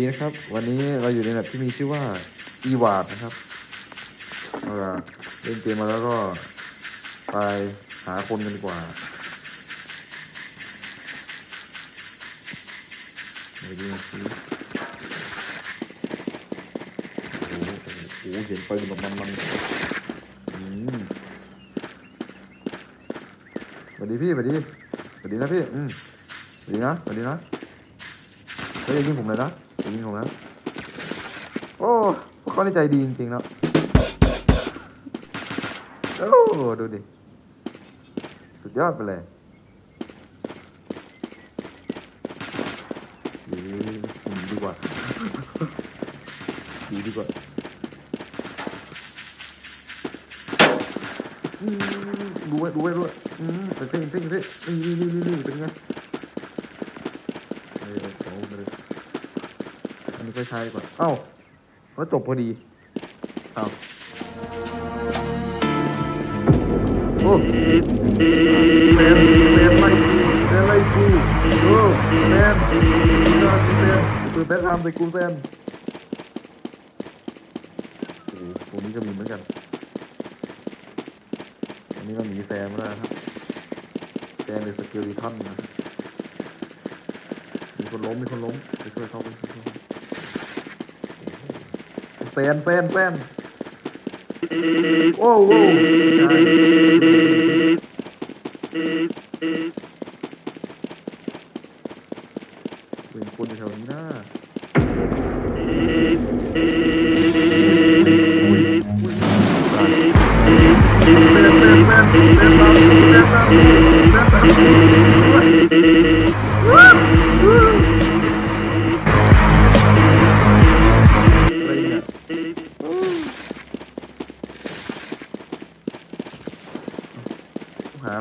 ดีนะครับ วันนี้เราอยู่ในแมปที่มีชื่อว่าอีวาดนะครับเอาล่ะเล่นเกมมาแล้วก็ไปหาคนกันดีกว่าไปดูสิโอ้โหโอ้โหเห็นปืนแบบมันมันอืมสวัสดีพี่สวัสดีสวัสดีนะพี่ อืมสวัสดีนะสวัสดีนะเฮ้ยยิงผมเลยนะ อย่ายิงผมนะโอ้พวกเขาในใจดีจริงๆเนาะโอ้ดูดิ สุดยอดไปเลยดีดีกว่าดีดีกว่าดูไว้ดูไว้ดูไว้อืมเพ่งเพ่งเพ่งนี่นี่นี่นี่เป็นไงเออเอาไปเลย อันนี้ก็ใช้ดีกว่าเอ้าแล้วจบพอดีเอ้าโอ้แมนแมนไล่กูแมนไล่กูโอ้แมนแมนแมนตัวแมนทำใส่กูแมนโอ้โหตรงนี้ก็มีเหมือนกันอันนี้เราหนีแซมไม่ได้ครับแซมเป็นสกิลลิทันนะมีคนล้มมีคนล้มไปช่วยเขาไปช่วยเขาแฟ นแฟนแฟนโอ้โหเป็นคนแถวนี้นะ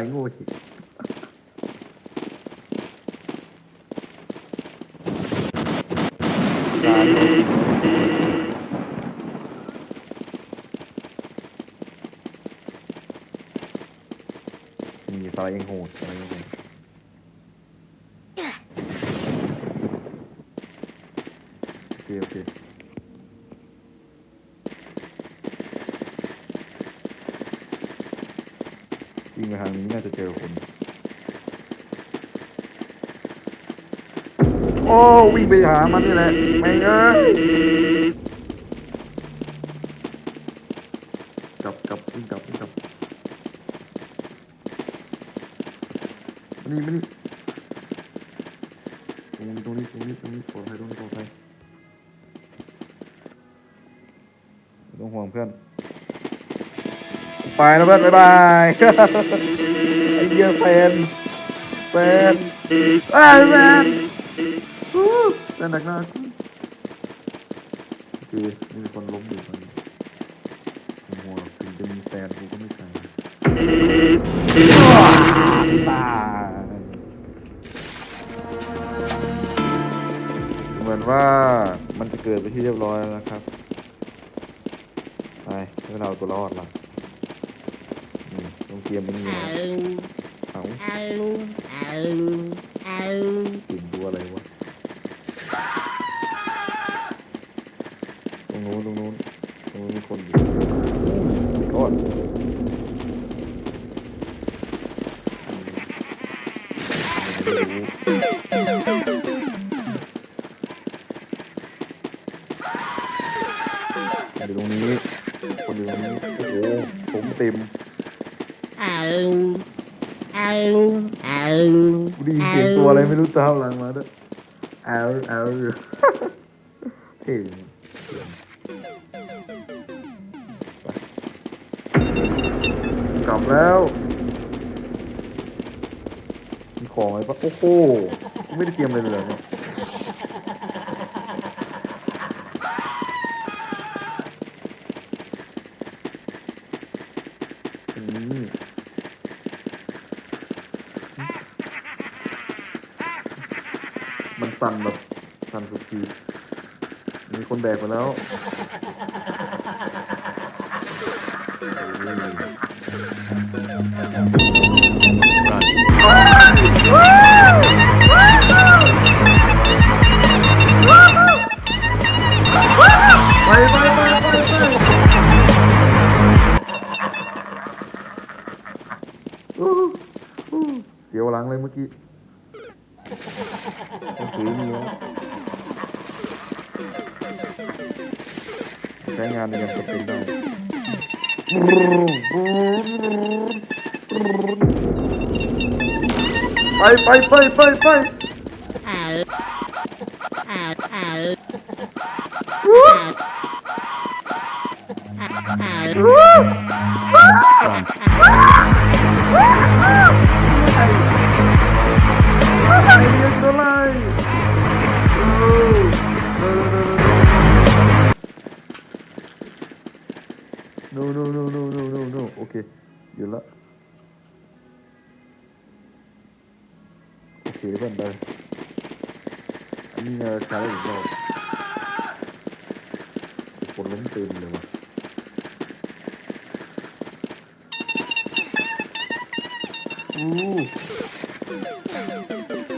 ตายโง่ชิตายมีสไลด์ยังโหดสไลด์ยังโหดโอเคโอเค วิ่งไป ทางนี้น่าจะเจอคนโอ้วิ่งไปหามันนี่แหละไม่งเอ้ยกลับกลับวิ่งกลับวิ่งกลับมานี่มานี่ ไปแล้วเพื่อนบ๊ายบายไอ้เหี้ยแฟนแฟนอ้ยแฟนฮู้แฟนหนักหน้ากูโอเคมีคนล้มอยู่ตอนนี้ผมหัวถึงจะมีแฟนกูก็ไม่ใช่ตายเหมือนว่ามันจะเกิดไปที่เรียบร้อยแล้วนะครับ ไปให้เราตัวรอดละ ต้องเตรียมมันอยู่นะเอากลิ่นตัวอะไรวะ ตรงนู้นตรงนู้นตรงนู้นมีคนอยู่ก้อนอยู่ตรงนี้ คนอยู่ตรงนี้ โอ้โหผมเต็ม กูได้ยินเสียงตัวอะไรไม่รู้ตามหลังมาด้วยแอลแอลเท่เสียงกลับแล้ว มีของอะไรปะโอ้โห ไม่ได้เตรียมอะไรเลยเหรอเนี่ยอืม มันสั่นแบบสั่นสุดขีดมีคนแบกมาแล้ว ไปไปไปไปไปอู้หูเสียวหลังเลยเมื่อกี้ ใช้งานในกา นนี้เราใช้ได้อีกรอบคนล้มตื่นเลยว่ะอู้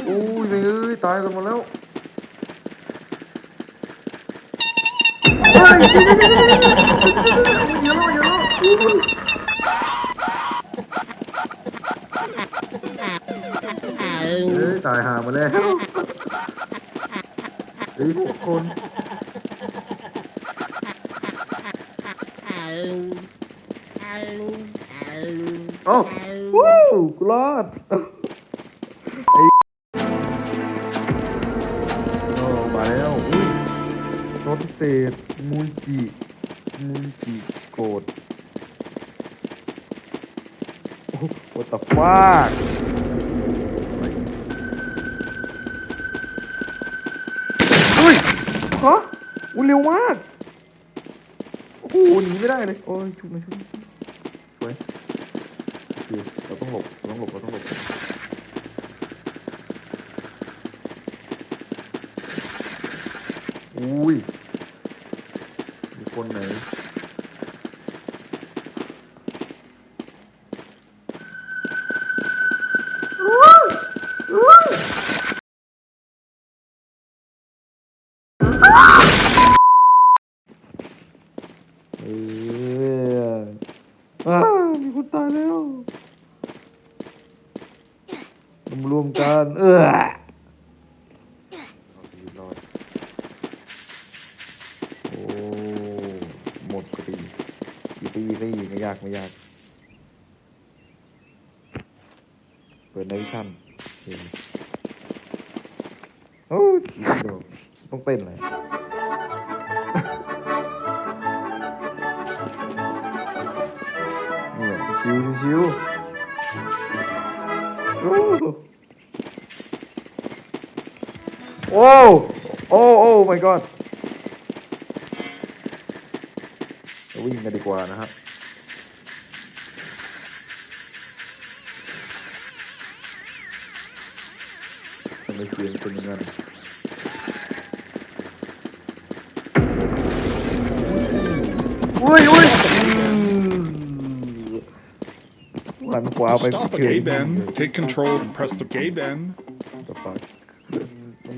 อู้ยเอ้ยตายกันหมดแล้วเฮ้ยเดี๋ยวเยวเดี๋ยวดเฮ้ยตายหามาแล้วเฮ้ย คนเอ้าวู้กูรอดไอ้โอ้มาแล้วอุ้ยรถเศษมูลจิมูลจิโกรธโอ้ what the fuck ฮะอุ้ยเร็วมากโอ้โหหนีไม่ได้เลยโอ้ยชุบหนะชุบน่อยสวยโอเคเราต้องหลบเราต้องหลบเราต้องหลบอุ้ยมีคนไหน อ้ามีคนตายแล้วรวมรวมกัน เออเอาชีวิตรอดโอ้หมดพอดีอีตีอีตีไม่ยากไม่ยาก เปิดในวิชั่นโอเคโอ้ยอีกเดียวต้องเต้นเลย ชิวชิวโอ้โอ้โอ้โอ้ my god วิ่งกันดีกว่านะครับทำไมเสียงเป็นอย่างนั้นอุ้ยอุ้ย หันขวาไป Stop a เฉย gay bend. Take control and press the gay bend. จะฟัง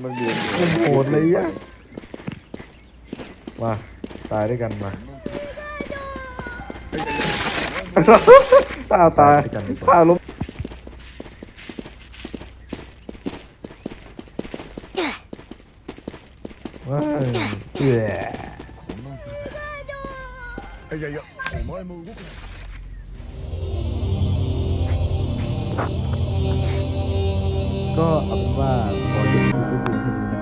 มันเรียนโหดเลยอะมาตายด้วยกันมาตาตายตาล้ม ก็เอาเป็นว่าขอยุติไว้เพียงเท่มี